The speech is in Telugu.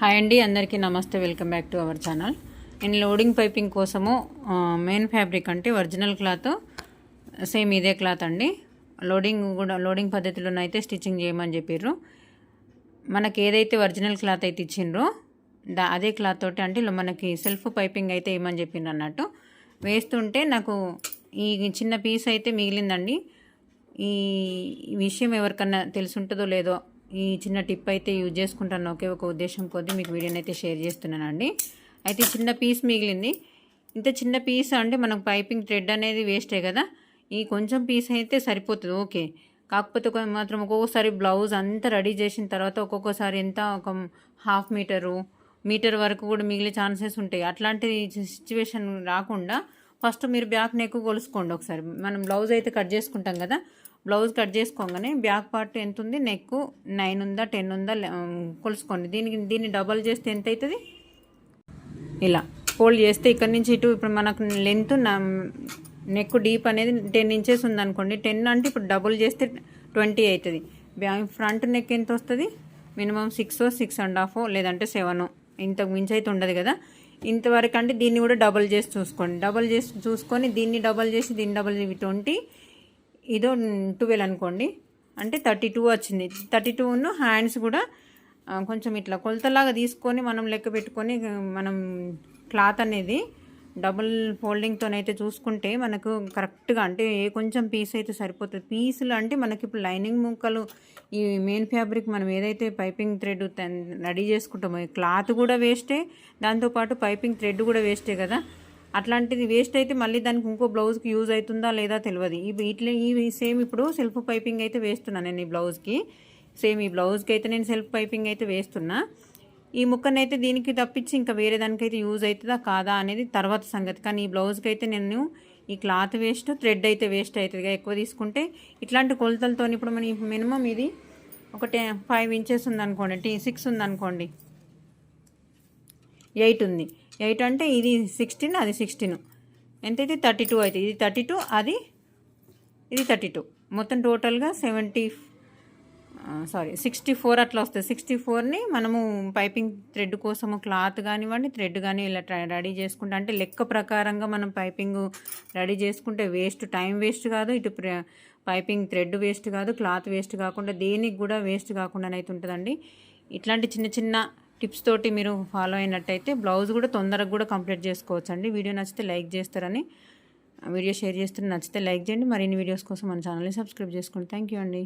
హాయ్ అండి అందరికీ నమస్తే welcome back to our channel. నేను లోడింగ్ పైపింగ్ కోసము మెయిన్ ఫ్యాబ్రిక్ అంటే ఒరిజినల్ క్లాత్ సేమ్ ఇదే క్లాత్ అండి. లోడింగ్ కూడా లోడింగ్ పద్ధతిలోనైతే స్టిచ్చింగ్ చేయమని చెప్పారు మనకి ఏదైతే ఒరిజినల్ క్లాత్ అయితే ఇచ్చిండ్రో దా అదే క్లాత్ తోటి అంటే మనకి సెల్ఫ్ పైపింగ్ అయితే ఏమని చెప్పిండ్రు అన్నట్టు. వేస్తుంటే నాకు ఈ చిన్న పీస్ అయితే మిగిలిందండి. ఈ ఈ విషయం ఎవరికన్నా తెలుసుంటుందో లేదో ఈ చిన్న టిప్ అయితే యూజ్ చేసుకుంటాను. ఒకే ఒక ఉద్దేశం కొద్దీ మీకు వీడియోని అయితే షేర్ చేస్తున్నానండి. అయితే చిన్న పీస్ మిగిలింది. ఇంత చిన్న పీస్ అంటే మనకు పైపింగ్ థ్రెడ్ అనేది వేస్టే కదా. ఈ కొంచెం పీస్ అయితే సరిపోతుంది. ఓకే కాకపోతే మాత్రం ఒక్కొక్కసారి బ్లౌజ్ అంతా రెడీ చేసిన తర్వాత ఒక్కొక్కసారి ఎంత ఒక హాఫ్ మీటరు మీటర్ వరకు కూడా మిగిలే ఛాన్సెస్ ఉంటాయి. అట్లాంటి సిచ్యువేషన్ రాకుండా ఫస్ట్ మీరు బ్యాక్ నెక్ కొలుసుకోండి ఒకసారి. మనం బ్లౌజ్ అయితే కట్ చేసుకుంటాం కదా. బ్లౌజ్ కట్ చేసుకోగానే బ్యాక్ పార్ట్ ఎంత ఉంది నెక్ నైన్ ఉందా టెన్ ఉందా కొలుసుకోండి. దీనికి దీన్ని డబల్ చేస్తే ఎంత అవుతుంది ఇలా ఫోల్డ్ చేస్తే ఇక్కడ నుంచి ఇటు ఇప్పుడు మనకు లెంత్ నెక్ డీప్ అనేది టెన్ ఇంచెస్ ఉందనుకోండి టెన్ అంటే ఇప్పుడు డబుల్ చేస్తే ట్వంటీ అవుతుంది బ్యా- ఫ్రంట్ నెక్ ఎంత వస్తుంది? Minimum six six and half లేదంటే సెవెన్. ఇంతకు మించి అయితే ఉండదు కదా. ఇంతవరకు అంటే దీన్ని కూడా డబుల్ చేసి చూసుకోండి. డబుల్ చేసి చూసుకొని దీన్ని డబుల్ చేసి దీన్ని డబుల్ ట్వంటీ ఇదో ట్వెల్వ్ అనుకోండి. అంటే థర్టీ టూ వచ్చింది. థర్టీ టూను హ్యాండ్స్ కూడా కొంచెం ఇట్లా కొలతలాగా తీసుకొని మనం లెక్క పెట్టుకొని మనం క్లాత్ అనేది డబుల్ ఫోల్డింగ్తోనైతే చూసుకుంటే మనకు కరెక్ట్గా అంటే ఏ కొంచెం పీస్ అయితే సరిపోతుంది. పీసులు అంటే మనకి ఇప్పుడు లైనింగ్ ముక్కలు ఈ మెయిన్ ఫ్యాబ్రిక్ మనం ఏదైతే పైపింగ్ థ్రెడ్ రెడీ చేసుకుంటామో క్లాత్ కూడా వేస్టే దాంతోపాటు పైపింగ్ థ్రెడ్ కూడా వేస్టే కదా. అట్లాంటిది వేస్ట్ అయితే మళ్ళీ దానికి ఇంకో బ్లౌజ్కి యూజ్ అవుతుందా లేదా తెలియదు ఇవి ఇట్లా ఈ సేమ్ ఇప్పుడు సెల్ఫ్ పైపింగ్ అయితే వేస్తున్నాను నేను ఈ బ్లౌజ్కి సేమ్ ఈ బ్లౌజ్కి అయితే నేను సెల్ఫ్ పైపింగ్ అయితే వేస్తున్నా. ఈ ముక్కనైతే దీనికి తప్పించి ఇంకా వేరే దానికైతే యూజ్ అవుతుందా కాదా అనేది తర్వాత సంగతి. కానీ ఈ బ్లౌజ్కి అయితే నేను ఈ క్లాత్ వేస్ట్ థ్రెడ్ అయితే వేస్ట్ అవుతుంది ఎక్కువ తీసుకుంటే. ఇట్లాంటి కొలతలతో ఇప్పుడు మన మినిమం ఇది ఒక టెన్ ఫైవ్ ఇంచెస్ ఉందనుకోండి టీ సిక్స్ ఉందనుకోండి. ఎయిట్ ఉంది. ఎయిట్ అంటే ఇది సిక్స్టీన్ అది సిక్స్టీన్. ఎంతైతే థర్టీ టూ అవుతుంది ఇది థర్టీ టూ అది ఇది థర్టీ టూ. మొత్తం టోటల్గా సెవెంటీ సారీ సిక్స్టీ ఫోర్ అట్లా వస్తుంది సిక్స్టీ ఫోర్ని మనము పైపింగ్ థ్రెడ్ కోసము క్లాత్ కానివ్వండి థ్రెడ్ కానీ ఇలా రెడీ చేసుకుంటే అంటే లెక్క ప్రకారంగా మనం పైపింగ్ రెడీ చేసుకుంటే వేస్ట్. టైం వేస్ట్ కాదు ఇటు ప్ర- పైపింగ్ థ్రెడ్ వేస్ట్ కాదు క్లాత్ వేస్ట్ కాకుండా దేనికి కూడా వేస్ట్ కాకుండా అయితే ఉంటుందండి. ఇట్లాంటి చిన్న చిన్న టిప్స్ తోటి మీరు ఫాలో అయినట్టయితే బ్లౌజ్ కూడా తొందరగా కూడా కంప్లీట్ చేసుకోవచ్చు అండి వీడియో నచ్చితే లైక్ చేస్తారని వీడియో షేర్ చేస్తున్న నచ్చితే లైక్ చేయండి. మరిన్ని వీడియోస్ కోసం మన ఛానల్ని సబ్స్క్రైబ్ చేసుకోండి. థ్యాంక్ యూ అండి.